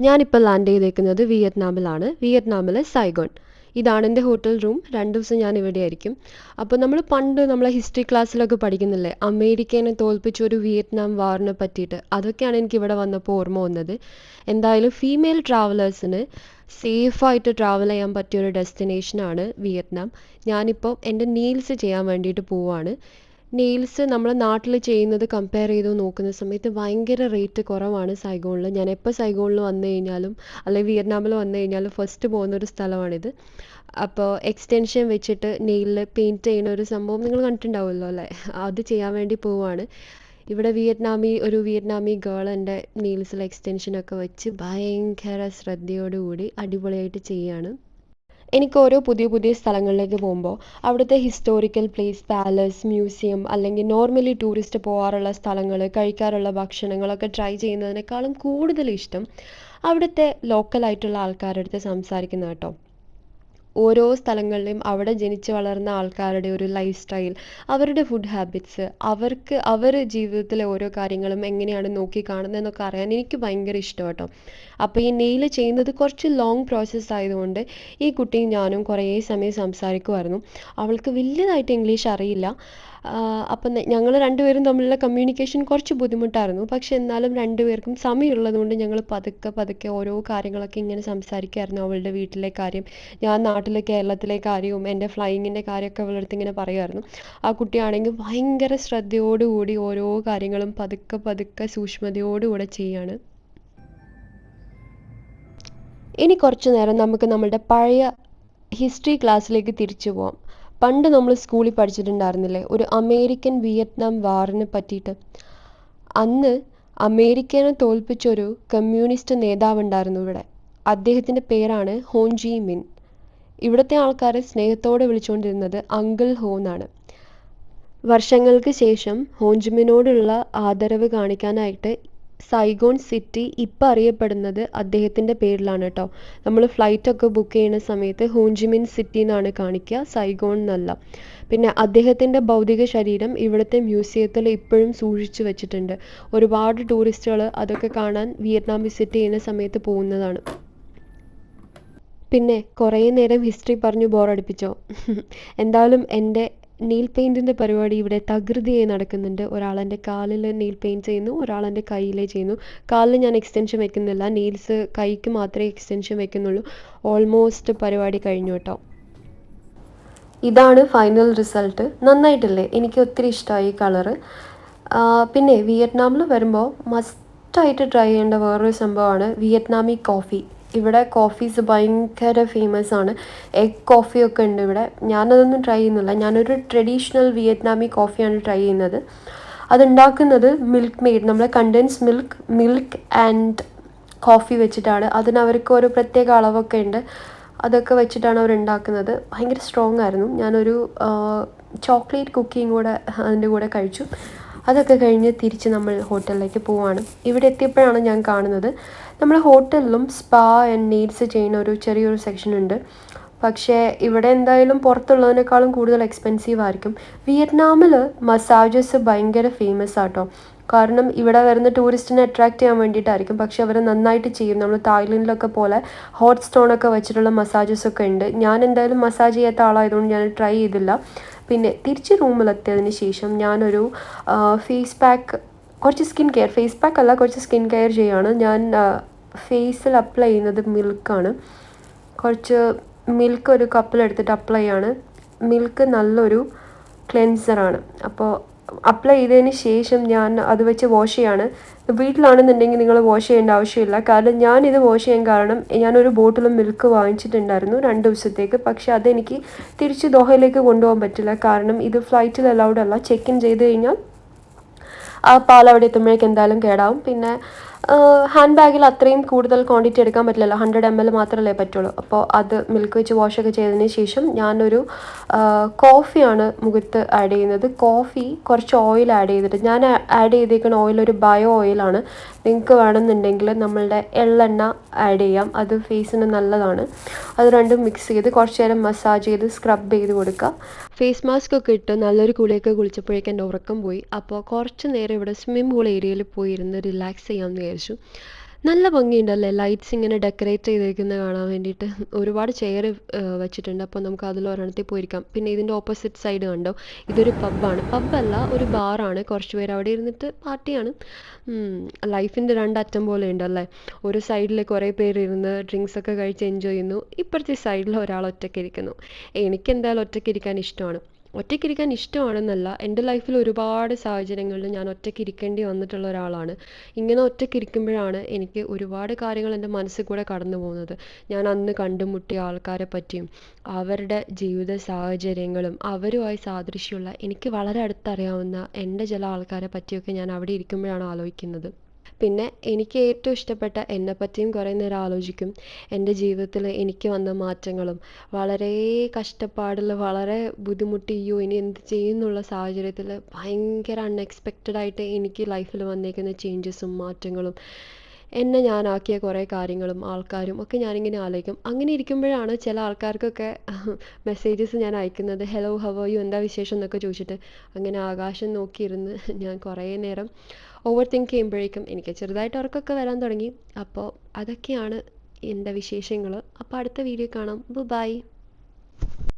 ഞാനിപ്പോൾ ലാൻഡ് ചെയ്തേക്കുന്നത് വിയറ്റ്നാമിലാണ്. വിയറ്റ്നാമിലെ സൈഗോൺ ഇതാണ് എന്റെ ഹോട്ടൽ റൂം രണ്ട് ദിവസം ഞാൻ ഇവിടെ ആയിരിക്കും. അപ്പോൾ നമ്മൾ പണ്ട് നമ്മളെ ഹിസ്റ്ററി ക്ലാസ്സിലൊക്കെ പഠിക്കുന്നില്ലേ? അമേരിക്കനെ തോൽപ്പിച്ച ഒരു വിയറ്റ്നാം വാറിനെ പറ്റിയിട്ട്. അതൊക്കെയാണ് എനിക്ക് ഇവിടെ വന്നപ്പോൾ ഓർമ്മ വന്നത്. എന്തായാലും ഫീമെയിൽ ട്രാവലേഴ്സിന് സേഫായിട്ട് ട്രാവൽ ചെയ്യാൻ പറ്റിയ ഒരു ഡെസ്റ്റിനേഷനാണ് വിയറ്റ്നാം. ഞാനിപ്പോൾ എന്റെ നീൽസ് ചെയ്യാൻ വേണ്ടിയിട്ട് പോവാണ്. നെയിൽസ് നമ്മളെ നാട്ടിൽ ചെയ്യുന്നത് കമ്പയർ ചെയ്ത് നോക്കുന്ന സമയത്ത് ഭയങ്കര റേറ്റ് കുറവാണ് സൈഗോണിൽ ഞാൻ എപ്പോൾ സൈഗോണിൽ വന്നു കഴിഞ്ഞാലും അല്ലെങ്കിൽ വിയറ്റ്നാമിൽ വന്നു കഴിഞ്ഞാലും ഫസ്റ്റ് പോകുന്ന ഒരു സ്ഥലമാണിത്. അപ്പോൾ എക്സ്റ്റെൻഷൻ വെച്ചിട്ട് നെയിലിൽ പെയിന്റ് ചെയ്യുന്ന ഒരു സംഭവം നിങ്ങൾ കണ്ടിട്ടുണ്ടാവുമല്ലോ അല്ലേ? അത് ചെയ്യാൻ വേണ്ടി പോവുകയാണ് ഇവിടെ വിയറ്റ്നാമി ഒരു വിയറ്റ്നാമി ഗേൾ എന്റെ നെയിൽസിൽ എക്സ്റ്റെൻഷനൊക്കെ വെച്ച് ഭയങ്കര ശ്രദ്ധയോടുകൂടി അടിപൊളിയായിട്ട് ചെയ്യാണ്. എനിക്ക് ഓരോ പുതിയ പുതിയ സ്ഥലങ്ങളിലേക്ക് പോകുമ്പോൾ അവിടുത്തെ ഹിസ്റ്റോറിക്കൽ പ്ലേസ് പാലസ് മ്യൂസിയം അല്ലെങ്കിൽ നോർമലി ടൂറിസ്റ്റ് പോകാറുള്ള സ്ഥലങ്ങൾ കഴിക്കാറുള്ള ഭക്ഷണങ്ങളൊക്കെ ട്രൈ ചെയ്യുന്നതിനേക്കാളും കൂടുതൽ ഇഷ്ടം അവിടുത്തെ ലോക്കലായിട്ടുള്ള ആൾക്കാരുടെ അടുത്ത് സംസാരിക്കുന്ന കേട്ടോ. ഓരോ സ്ഥലങ്ങളിലും അവിടെ ജനിച്ച് വളർന്ന ആൾക്കാരുടെ ഒരു ലൈഫ് സ്റ്റൈൽ അവരുടെ ഫുഡ് ഹാബിറ്റ്സ് അവർക്ക് അവർ ജീവിതത്തിലെ ഓരോ കാര്യങ്ങളും എങ്ങനെയാണ് നോക്കി കാണുന്നതെന്നൊക്കെ അറിയാൻ എനിക്ക് ഭയങ്കര ഇഷ്ടം കേട്ടോ അപ്പോൾ ഈ നെയിൽ ചെയ്യുന്നത് കുറച്ച് ലോങ് പ്രോസസ്സ് ആയതുകൊണ്ട് ഈ കുട്ടിയും ഞാനും കുറേ സമയം സംസാരിക്കുമായിരുന്നു അവൾക്ക് വലിയതായിട്ട് ഇംഗ്ലീഷ് അറിയില്ല. അപ്പം ഞങ്ങൾ രണ്ടുപേരും തമ്മിലുള്ള കമ്മ്യൂണിക്കേഷൻ കുറച്ച് ബുദ്ധിമുട്ടായിരുന്നു. പക്ഷെ എന്നാലും രണ്ടുപേർക്കും സമയമുള്ളതുകൊണ്ട് ഞങ്ങൾ പതുക്കെ പതുക്കെ ഓരോ കാര്യങ്ങളൊക്കെ ഇങ്ങനെ സംസാരിക്കുമായിരുന്നു അവളുടെ വീട്ടിലെ കാര്യം ഞാൻ നാട്ടിലെ കേരളത്തിലെ കാര്യവും എന്റെ ഫ്ലൈയിങ്ങിന്റെ കാര്യമൊക്കെ അവളുടെ അടുത്ത് ഇങ്ങനെ പറയുമായിരുന്നു. ആ കുട്ടിയാണെങ്കിൽ ഭയങ്കര ശ്രദ്ധയോടുകൂടി ഓരോ കാര്യങ്ങളും പതുക്കെ പതുക്കെ സൂക്ഷ്മതയോടുകൂടെ ചെയ്യാണ്. ഇനി കുറച്ചു നേരം നമുക്ക് നമ്മളുടെ പഴയ ഹിസ്റ്ററി ക്ലാസ്സിലേക്ക് തിരിച്ചു പോവാം. പണ്ട് നമ്മൾ സ്കൂളിൽ പഠിച്ചിട്ടുണ്ടായിരുന്നില്ലേ? ഒരു അമേരിക്കൻ വിയറ്റ്നാം വാറിനെ പറ്റിയിട്ട്. അന്ന് അമേരിക്കനെ തോൽപ്പിച്ചൊരു കമ്മ്യൂണിസ്റ്റ് നേതാവുണ്ടായിരുന്നു ഇവിടെ. അദ്ദേഹത്തിന്റെ പേരാണ് ഹോൻ ജി മിൻ. ഇവിടുത്തെ ആൾക്കാരെ സ്നേഹത്തോടെ വിളിച്ചുകൊണ്ടിരുന്നത് അങ്കിൾ ഹോ എന്നാണ് വർഷങ്ങൾക്ക് ശേഷം ഹോഞ്ചിമിനോടുള്ള ആദരവ് കാണിക്കാനായിട്ട് സൈഗോൺ സിറ്റി ഇപ്പം അറിയപ്പെടുന്നത് അദ്ദേഹത്തിന്റെ പേരിലാണ് കേട്ടോ നമ്മൾ ഫ്ലൈറ്റൊക്കെ ബുക്ക് ചെയ്യുന്ന സമയത്ത് ഹോഞ്ചിമിൻ സിറ്റി എന്നാണ് കാണിക്കുക സൈഗോൺ എന്നല്ല പിന്നെ അദ്ദേഹത്തിന്റെ ഭൗതിക ശരീരം ഇവിടുത്തെ മ്യൂസിയത്തിൽ ഇപ്പോഴും സൂക്ഷിച്ചു വെച്ചിട്ടുണ്ട്. ഒരുപാട് ടൂറിസ്റ്റുകൾ അതൊക്കെ കാണാൻ വിയറ്റ്നാം വിസിറ്റ് ചെയ്യുന്ന സമയത്ത് പോകുന്നതാണ്. പിന്നെ കുറേ നേരം ഹിസ്റ്ററി പറഞ്ഞു ബോറടിപ്പിച്ചോ എന്തായാലും എന്റെ നെയിൽ പെയിന്റിന്റെ പരിപാടി ഇവിടെ തകൃതിയായി നടക്കുന്നുണ്ട്. ഒരാളെന്റെ കാലിൽ നെയിൽ പെയിന്റ് ചെയ്യുന്നു ഒരാളെന്റെ കയ്യിലേ ചെയ്യുന്നു. കാലിൽ ഞാൻ എക്സ്റ്റൻഷൻ വെക്കുന്നില്ല നെയിൽസ് കൈക്ക് മാത്രമേ എക്സ്റ്റൻഷൻ വെക്കുന്നുള്ളൂ. ഓൾമോസ്റ്റ് പരിപാടി കഴിഞ്ഞു കേട്ടോ. ഇതാണ് ഫൈനൽ റിസൾട്ട് നന്നായിട്ടില്ലേ? എനിക്ക് ഒത്തിരി ഇഷ്ടമായി കളറ് പിന്നെ വിയറ്റ്നാമിൽ വരുമ്പോൾ മസ്റ്റായിട്ട് ട്രൈ ചെയ്യേണ്ട വേറൊരു സംഭവമാണ് വിയറ്റ്നാമി കോഫി ഇവിടെ കോഫീസ് ഭയങ്കര ഫേമസ് ആണ്. എഗ് കോഫിയൊക്കെ ഉണ്ട് ഇവിടെ. ഞാനതൊന്നും ട്രൈ ചെയ്യുന്നില്ല. ഞാനൊരു ട്രഡീഷണൽ വിയറ്റ്നാമി കോഫിയാണ് ട്രൈ ചെയ്യുന്നത്. അതുണ്ടാക്കുന്നത് മിൽക്ക് മെയ്ഡ് നമ്മളെ condensed milk milk and coffee വെച്ചിട്ടാണ്. അതിന് അവർക്ക് ഒരു പ്രത്യേക അളവൊക്കെ ഉണ്ട്. അതൊക്കെ വെച്ചിട്ടാണ് അവർ ഉണ്ടാക്കുന്നത്. ഭയങ്കര സ്ട്രോങ് ആയിരുന്നു. ഞാനൊരു ചോക്ലേറ്റ് കുക്കിയും കൂടെ അതിന്റെ കൂടെ കഴിച്ചു. അതൊക്കെ കഴിഞ്ഞ് തിരിച്ച് നമ്മൾ ഹോട്ടലിലേക്ക് പോവാണ്. ഇവിടെ എത്തിയപ്പോഴാണ് ഞാൻ കാണുന്നത്. നമ്മുടെ ഹോട്ടലിലും സ്പാ ആൻഡ് നീഡ്സ് ചെയ്യുന്ന ഒരു ചെറിയൊരു സെക്ഷൻ ഉണ്ട്. പക്ഷേ ഇവിടെ എന്തായാലും പുറത്തുള്ളതിനേക്കാളും കൂടുതൽ എക്സ്പെൻസീവ് ആയിരിക്കും. വിയറ്റ്നാമിൽ മസാജസ് ഭയങ്കര ഫേമസ് ആട്ടോ. കാരണം ഇവിടെ വരുന്ന ടൂറിസ്റ്റിനെ അട്രാക്റ്റ് ചെയ്യാൻ വേണ്ടിയിട്ടായിരിക്കും. പക്ഷെ അവർ നന്നായിട്ട് ചെയ്യും. നമ്മൾ തായ്ലൻഡിലൊക്കെ പോലെ ഹോട്ട് സ്റ്റോണൊക്കെ വെച്ചിട്ടുള്ള മസാജസ് ഒക്കെ ഉണ്ട്. ഞാൻ എന്തായാലും മസാജ് ചെയ്യാത്ത ആളായതുകൊണ്ട് ഞാൻ ട്രൈ ചെയ്തില്ല. പിന്നെ തിരിച്ച് റൂമിലെത്തിയതിന് ശേഷം ഞാനൊരു ഫേസ് പാക്ക് കുറച്ച് സ്കിൻ കെയർ ഫേസ് പാക്ക് അല്ല കുറച്ച് സ്കിൻ കെയർ ചെയ്യാണ്. ഞാൻ ഫേസിൽ അപ്ലൈ ചെയ്യുന്നത് മിൽക്കാണ് കുറച്ച് മിൽക്ക് ഒരു കപ്പിലെടുത്തിട്ട് അപ്ലൈ ചെയ്യാണ് മിൽക്ക് നല്ലൊരു ക്ലെൻസറാണ് അപ്പോൾ അപ്ലൈ ചെയ്തതിന് ശേഷം ഞാൻ അത് വെച്ച് വാഷ് ചെയ്യാണ്. വീട്ടിലാണെന്നുണ്ടെങ്കിൽ നിങ്ങൾ വാഷ് ചെയ്യേണ്ട ആവശ്യമില്ല. കാരണം ഞാനിത് വാഷ് ചെയ്യാൻ കാരണം ഞാനൊരു ബോട്ടിലും മിൽക്ക് വാങ്ങിച്ചിട്ടുണ്ടായിരുന്നു രണ്ട് ദിവസത്തേക്ക്. പക്ഷേ അതെനിക്ക് തിരിച്ച് ദോഹയിലേക്ക് കൊണ്ടുപോകാൻ പറ്റില്ല. കാരണം ഇത് ഫ്ലൈറ്റിൽ അലൗഡ് അല്ല. ചെക്ക് ഇൻ ചെയ്ത് കഴിഞ്ഞാൽ ആ പാൽ അവിടെ എത്തുമ്പോഴേക്ക് എന്തായാലും കേടാവും. പിന്നെ ഹാൻഡ് ബാഗിൽ അത്രയും കൂടുതൽ ക്വാണ്ടിറ്റി എടുക്കാൻ പറ്റില്ലല്ലോ. ഹൺഡ്രഡ് എം എൽ മാത്രമല്ലേ പറ്റുള്ളൂ. അപ്പോൾ അത് മിൽക്ക് വെച്ച് വാഷ് ഒക്കെ ചെയ്തതിന് ശേഷം ഞാനൊരു കോഫിയാണ് മുഖത്ത് ആഡ് ചെയ്യുന്നത്. കോഫി കുറച്ച് ഓയിൽ ആഡ് ചെയ്തിട്ട് ഞാൻ ആഡ് ചെയ്തേക്കുന്ന ഓയിൽ ഒരു ബയോ ഓയിലാണ് നിങ്ങൾക്ക് വേണമെന്നുണ്ടെങ്കിൽ നമ്മളുടെ എള്ളെണ്ണ ആഡ് ചെയ്യാം. അത് ഫേസിന് നല്ലതാണ്. അത് രണ്ടും മിക്സ് ചെയ്ത് കുറച്ച് നേരം മസാജ് ചെയ്ത് സ്ക്രബ് ചെയ്ത് കൊടുക്കുക. ഫേസ് മാസ്ക് ഒക്കെ ഇട്ട് നല്ലൊരു കുളിയൊക്കെ കുളിച്ചപ്പോഴേക്കും എന്റെ ഉറക്കം പോയി. അപ്പോൾ കുറച്ച് നേരം ഇവിടെ സ്വിമ്മിംഗ് പൂൾ ഏരിയയിൽ പോയി ഇരുന്ന് റിലാക്സ് ചെയ്യാമെന്ന് വിചാരിച്ചു. നല്ല ഭംഗിയുണ്ടല്ലേ ലൈറ്റ്സ് ഇങ്ങനെ ഡെക്കറേറ്റ് ചെയ്തിരിക്കുന്നത് കാണാൻ വേണ്ടിയിട്ട്. ഒരുപാട് ചെയർ വെച്ചിട്ടുണ്ട്. അപ്പോൾ നമുക്ക് അതിൽ ഒരെണ്ണത്തിൽ പോയിരിക്കാം. പിന്നെ ഇതിന്റെ ഓപ്പോസിറ്റ് സൈഡ് കണ്ടോ? ഇതൊരു പബ്ബാണ് പബ്ബല്ല ഒരു ബാറാണ് കുറച്ച് പേര് അവിടെ ഇരുന്നിട്ട് പാർട്ടിയാണ് ലൈഫിന്റെ രണ്ടറ്റം പോലെ ഉണ്ടല്ലേ? ഒരു സൈഡിൽ കുറേ പേര് ഇരുന്ന് ഡ്രിങ്ക്സ് ഒക്കെ കഴിച്ച് എൻജോയ് ചെയ്യുന്നു. ഇപ്പുറത്തെ സൈഡിൽ ഒരാൾ ഒറ്റയ്ക്ക് ഇരിക്കുന്നു. എനിക്ക് എന്തായാലും ഒറ്റയ്ക്ക് ഇരിക്കാൻ ഇഷ്ടമാണ്. ഒറ്റയ്ക്ക് ഇരിക്കാൻ ഇഷ്ടമാണെന്നല്ല എന്റെ ലൈഫിൽ ഒരുപാട് സാഹചര്യങ്ങളിൽ ഞാൻ ഒറ്റയ്ക്ക് ഇരിക്കേണ്ടി വന്നിട്ടുള്ള ഒരാളാണ്. ഇങ്ങനെ ഒറ്റയ്ക്ക് ഇരിക്കുമ്പോഴാണ് എനിക്ക് ഒരുപാട് കാര്യങ്ങൾ എന്റെ മനസ്സിൽ കൂടെ കടന്നു പോകുന്നത്. ഞാൻ അന്ന് കണ്ടുമുട്ടിയ ആൾക്കാരെ പറ്റിയും അവരുടെ ജീവിത സാഹചര്യങ്ങളും അവരുമായി സാദൃശ്യമുള്ള എനിക്ക് വളരെ അടുത്തറിയാവുന്ന എന്റെ ചില ആൾക്കാരെ പറ്റിയൊക്കെ ഞാൻ അവിടെ ഇരിക്കുമ്പോഴാണ് ആലോചിക്കുന്നത്. പിന്നെ എനിക്ക് ഏറ്റവും ഇഷ്ടപ്പെട്ട എന്നെപ്പറ്റിയും കുറേ നേരം ആലോചിക്കും. എന്റെ ജീവിതത്തിൽ എനിക്ക് വന്ന മാറ്റങ്ങളും വളരെ കഷ്ടപ്പാടിൽ വളരെ ബുദ്ധിമുട്ടി അയ്യോ ഇനി എന്ത് ചെയ്യും എന്നുള്ള സാഹചര്യത്തിൽ ഭയങ്കര അൺഎക്സ്പെക്റ്റഡ് ആയിട്ട് എനിക്ക് ലൈഫിൽ വന്നേക്കുന്ന ചേഞ്ചസും മാറ്റങ്ങളും. എന്നെ ഞാനാക്കിയ കുറേ കാര്യങ്ങളും ആൾക്കാരും ഒക്കെ ഞാനിങ്ങനെ ആലോചിക്കും. അങ്ങനെ ഇരിക്കുമ്പോഴാണ് ചില ആൾക്കാർക്കൊക്കെ മെസ്സേജസ് ഞാൻ അയക്കുന്നത്. ഹലോ ഹവോ യു എന്താ വിശേഷം? എന്നൊക്കെ ചോദിച്ചിട്ട് അങ്ങനെ ആകാശം നോക്കിയിരുന്ന് ഞാൻ കുറേ നേരം ഓവർ തിങ്ക് ചെയ്യുമ്പോഴേക്കും എനിക്ക് ചെറുതായിട്ട് ഉറക്കമൊക്കെ വരാൻ തുടങ്ങി. അപ്പോൾ അതൊക്കെയാണ് എന്റെ വിശേഷങ്ങൾ. അപ്പോൾ അടുത്ത വീഡിയോ കാണാം. ബൈ